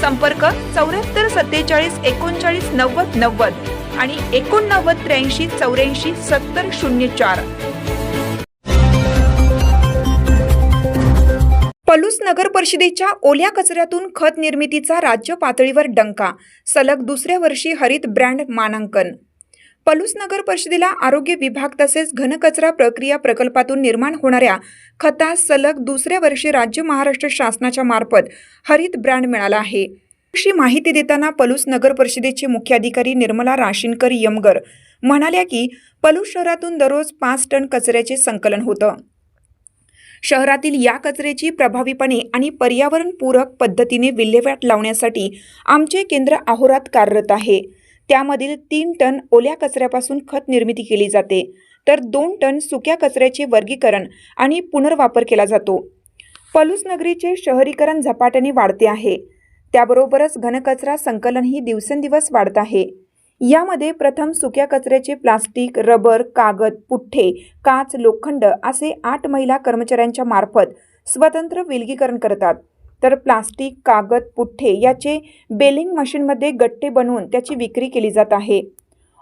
संपर्क चौऱ्याहत्तर सत्तेचाळीस एकोणचाळीस नव्वद नव्वद आणि एकोणनव्वद त्र्याऐंशी चौऱ्याऐंशी सत्तर शून्य चार. पलूस नगर परिषदेच्या ओल्या कचऱ्यातून खत निर्मितीचा राज्य पातळीवर डंका. सलग दुसऱ्या वर्षी हरित ब्रँड मानांकन. पलूस नगर परिषदेला आरोग्य विभाग तसेच घनकचरा प्रक्रिया प्रकल्पातून निर्माण होणाऱ्या खतास सलग दुसऱ्या वर्षी राज्य महाराष्ट्र शासनाच्या मार्फत हरित ब्रँड मिळाला आहे. अशी माहिती देताना पलूस नगर परिषदेचे मुख्याधिकारी निर्मला राशीनकर यमगर म्हणाल्या की पलूस शहरातून दररोज पाच टन कचऱ्याचे संकलन होतं. शहरातील या कचऱ्याची प्रभावीपणे आणि पर्यावरणपूरक पद्धतीने विल्हेवाट लावण्यासाठी आमचे केंद्र अहोरात कार्यरत आहे. त्यामधील तीन टन ओल्या कचऱ्यापासून खत निर्मिती केली जाते. तर दोन टन सुक्या कचऱ्याचे वर्गीकरण आणि पुनर्वापर केला जातो. पलूस नगरीचे शहरीकरण झपाट्याने वाढते आहे. त्याबरोबरच घनकचरा संकलनही दिवसेंदिवस वाढत आहे. यामध्ये प्रथम सुक्या कचऱ्याचे प्लास्टिक रबर कागद पुठ्ठे काच लोखंड असे आठ महिला कर्मचाऱ्यांच्या मार्फत स्वतंत्र विलगीकरण करतात. तर प्लास्टिक कागद पुठ्ठे याचे बेलिंग मशीनमध्ये गट्टे बनवून त्याची विक्री केली जात आहे.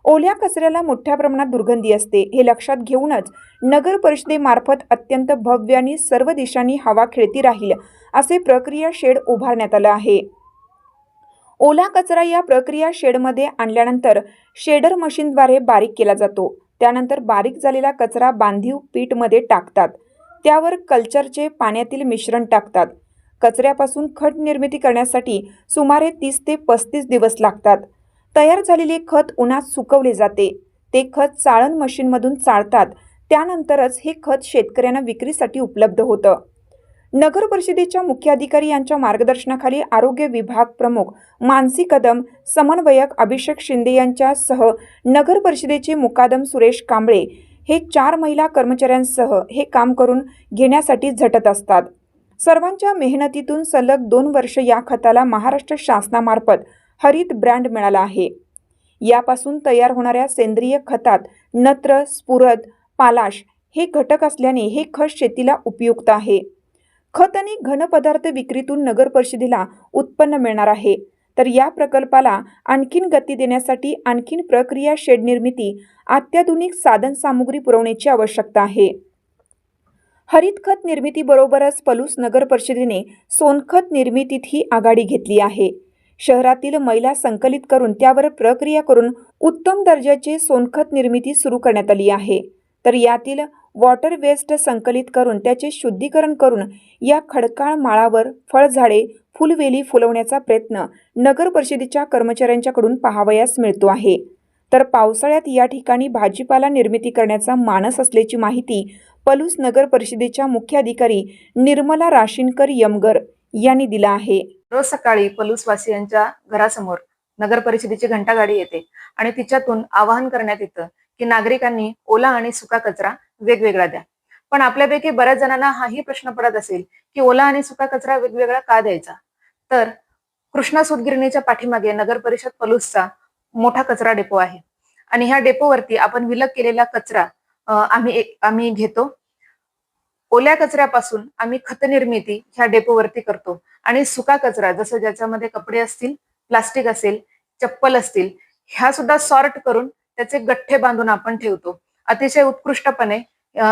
ओल्या कचऱ्याला मोठ्या प्रमाणात दुर्गंधी असते. हे लक्षात घेऊनच नगर परिषदेमार्फत अत्यंत भव्य आणि सर्व दिशांनी हवा खेळती राहील असे प्रक्रिया शेड उभारण्यात आलं आहे. ओला कचरा या प्रक्रिया शेडमध्ये आणल्यानंतर शेडर मशीनद्वारे बारीक केला जातो. त्यानंतर बारीक झालेला कचरा बांधीव पीठमध्ये टाकतात. त्यावर कल्चरचे पाण्यातील मिश्रण टाकतात. कचऱ्यापासून खत निर्मिती करण्यासाठी सुमारे तीस ते पस्तीस दिवस लागतात. तयार झालेले खत उन्हात सुकवले जाते. ते खत चाळण मशीनमधून चाळतात. त्यानंतरच हे खत शेतकऱ्यांना विक्रीसाठी उपलब्ध होतं. नगर परिषदेच्या मुख्याधिकारी यांच्या मार्गदर्शनाखाली आरोग्य विभाग प्रमुख मानसी कदम समन्वयक अभिषेक शिंदे यांच्यासह नगर परिषदेचे मुकादम सुरेश कांबळे हे चार महिला कर्मचाऱ्यांसह हे काम करून घेण्यासाठी झटत असतात. सर्वांच्या मेहनतीतून सलग दोन वर्ष या खताला महाराष्ट्र शासनामार्फत हरित ब्रँड मिळाला आहे. यापासून तयार होणाऱ्या सेंद्रिय खतात नत्र स्फुरद पालाश हे घटक असल्याने हे खत शेतीला उपयुक्त आहे. खत आणि घनपदार्थ विक्रीतून नगर परिषदेला उत्पन्न मिळणार आहे. तर या प्रकल्पाला आणखीन गती देण्यासाठी आणखीन प्रक्रिया शेड निर्मिती अत्याधुनिक साधनसामुग्री पुरवण्याची आवश्यकता आहे. हरित खत निर्मितीबरोबरच पलूस नगर परिषदेने सोनखत निर्मितीतही आघाडी घेतली आहे. शहरातील मैला संकलित करून त्यावर प्रक्रिया करून उत्तम दर्जाचे सोनखत निर्मिती सुरू करण्यात आली आहे. तर यातील वॉटर वेस्ट संकलित करून त्याचे शुद्धीकरण करून या खडकाळ माळावर फळझाडे फुलवेली फुलवण्याचा प्रयत्न नगर परिषदेच्या कर्मचाऱ्यांच्याकडून पाहावयास मिळतो आहे. तर पावसाळ्यात या ठिकाणी भाजीपाला निर्मिती करण्याचा मानस असल्याची माहिती पलूस नगर परिषदेच्या मुख्याधिकारी निर्मला राशीनकर यमगर यांनी दिला आहे. रोज सकाळी पलूसवासियांच्या घरासमोर नगर परिषदेची घंटागाडी येते आणि तिच्यातून आवाहन करण्यात येतं की नागरिकांनी ओला आणि सुका कचरा वेगवेगळा द्या. पण आपल्यापैकी बऱ्याच जणांना हाही प्रश्न पडत असेल की ओला आणि सुका कचरा वेगवेगळा का द्यायचा? तर कृष्णा सुतगिरणीच्या पाठीमागे नगर परिषद पलूसचा मोठा कचरा डेपो आहे. आणि ह्या डेपोवरती आपण विलग केलेला कचरा आम्ही आम्ही घेतो. ओल्या कचऱ्यापासून आम्ही खत निर्मिती ह्या डेपोवरती करतो. आणि सुका कचरा जसं ज्याच्यामध्ये कपडे असतील प्लास्टिक असेल चप्पल असतील ह्या सुद्धा सॉर्ट करून त्याचे गठ्ठे बांधून आपण ठेवतो. अतिशय उत्कृष्टपणे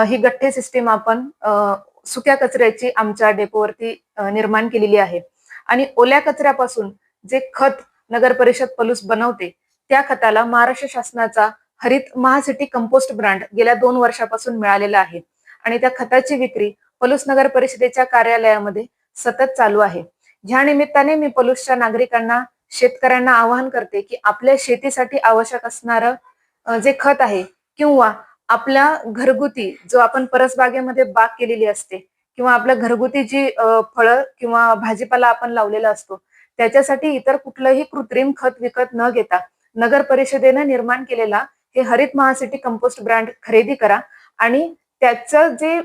ही गठ्ठे सिस्टीम आपण अं, सुक्या कचऱ्याची आमच्या डेपोवरती निर्माण केलेली आहे. आणि ओल्या कचऱ्यापासून जे खत नगर परिषद पलूस बनवते त्या खताला महाराष्ट्र शासनाचा हरित महासिटी कंपोस्ट ब्रँड गेल्या दोन वर्षापासून मिळालेला आहे. आणि त्या खताची विक्री पलूस नगर परिषदेच्या कार्यालयामध्ये सतत चालू आहे. ह्या निमित्ताने मी पलूसच्या नागरिकांना शेतकऱ्यांना आवाहन करते की आपल्या शेतीसाठी आवश्यक असणारं जे खत आहे किंवा आपल्या घरगुती जो आपण परसबागेमध्ये बाग केलेली असते किंवा आपल्या घरगुती जी फळं किंवा भाजीपाला आपण लावलेला असतो त्याच्यासाठी इतर कुठलंही कृत्रिम खत विकत न घेता नगर परिषदेनं निर्माण केलेला हे हरित महासिटी कंपोस्ट ब्रँड खरेदी करा. आणि त्याचं जे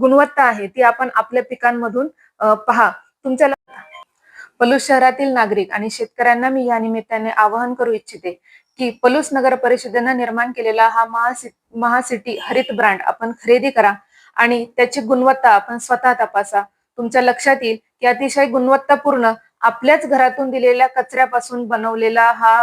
गुणवत्ता आहे ती आपण आपल्या पिकांमधून पहा. तुमच्या पलूस शहरातील नागरिक आणि शेतकऱ्यांना मी या निमित्ताने आवाहन करू इच्छिते की पलूस नगर परिषदेनं निर्माण केलेला हा महासि महासिटी हरित ब्रँड आपण खरेदी करा. आणि त्याची गुणवत्ता आपण स्वतः तपासा. तुमच्या लक्षात येईल की अतिशय गुणवत्तापूर्ण आपल्याच घरातून दिलेल्या कचऱ्यापासून बनवलेला हा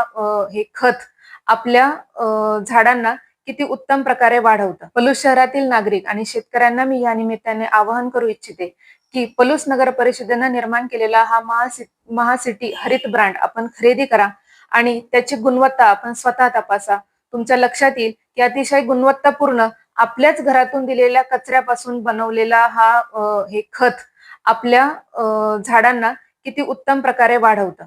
हे खत आपल्या अ, झाडांना किती उत्तम प्रकारे वाढवतं. पलूस शहरातील नागरिक आणि शेतकऱ्यांना मी या निमित्ताने आवाहन करू इच्छिते की पलूस नगर परिषदेनं निर्माण केलेला हा महासि महासिटी हरित ब्रँड आपण खरेदी करा आणि त्याची गुणवत्ता आपण स्वतः तपासा. तुमच्या लक्षात येईल की अतिशय गुणवत्तापूर्ण आपल्याच घरातून दिलेल्या कचऱ्यापासून बनवलेला हा हे खत आपल्या झाडांना किती उत्तम प्रकारे वाढवतं.